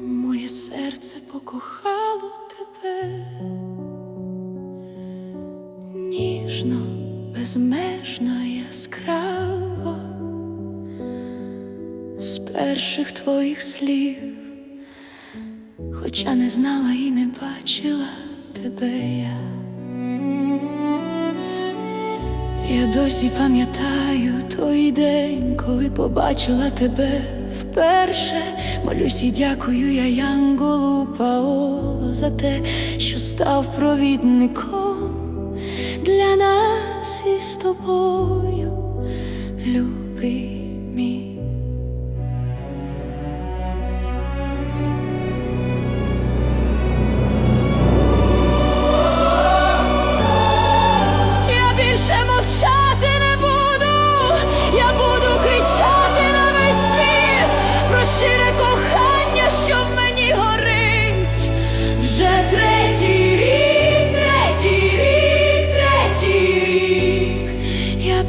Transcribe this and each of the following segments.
Моє серце покохало тебе ніжно, безмежно, яскраво з перших твоїх слів, хоча не знала і не бачила тебе я. Я досі пам'ятаю той день, коли побачила тебе вперше. Молюсь і дякую я Янголу Паоло за те, що став провідником для нас із тобою, любий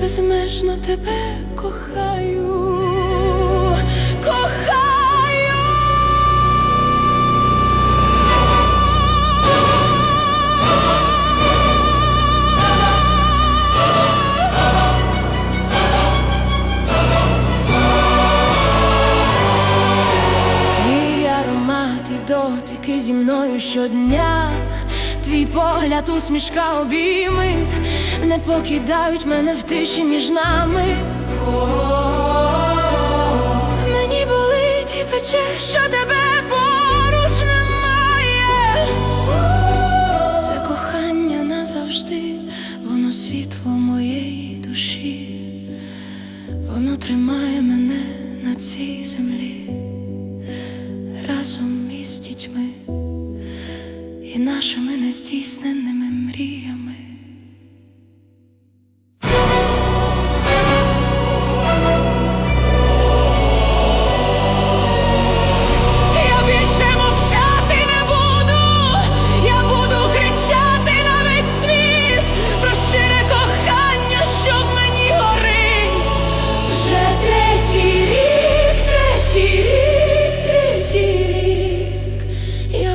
безмежно тебе кохаю, кохаю. Твій аромат дотики зі мною щодня, твій погляд, усмішка, обійми не покидають мене в тиші між нами. Мені болить і пече, що тебе поруч немає. Це кохання назавжди, воно світло моєї душі, воно тримає мене на цій землі разом із дітьми нашими нездійсненими мріями.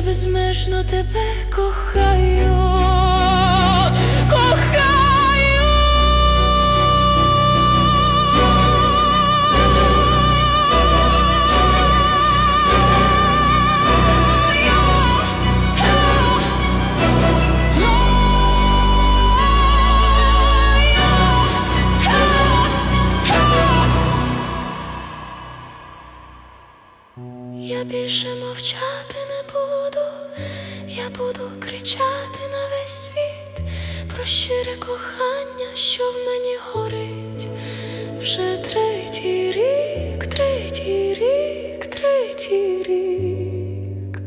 Безмежно тебе кохаю, Я більше мовчати я буду кричати на весь світ про щире кохання, що в мені горить. Вже третій рік, третій рік, третій рік.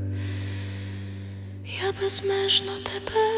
Я безмежно тебе.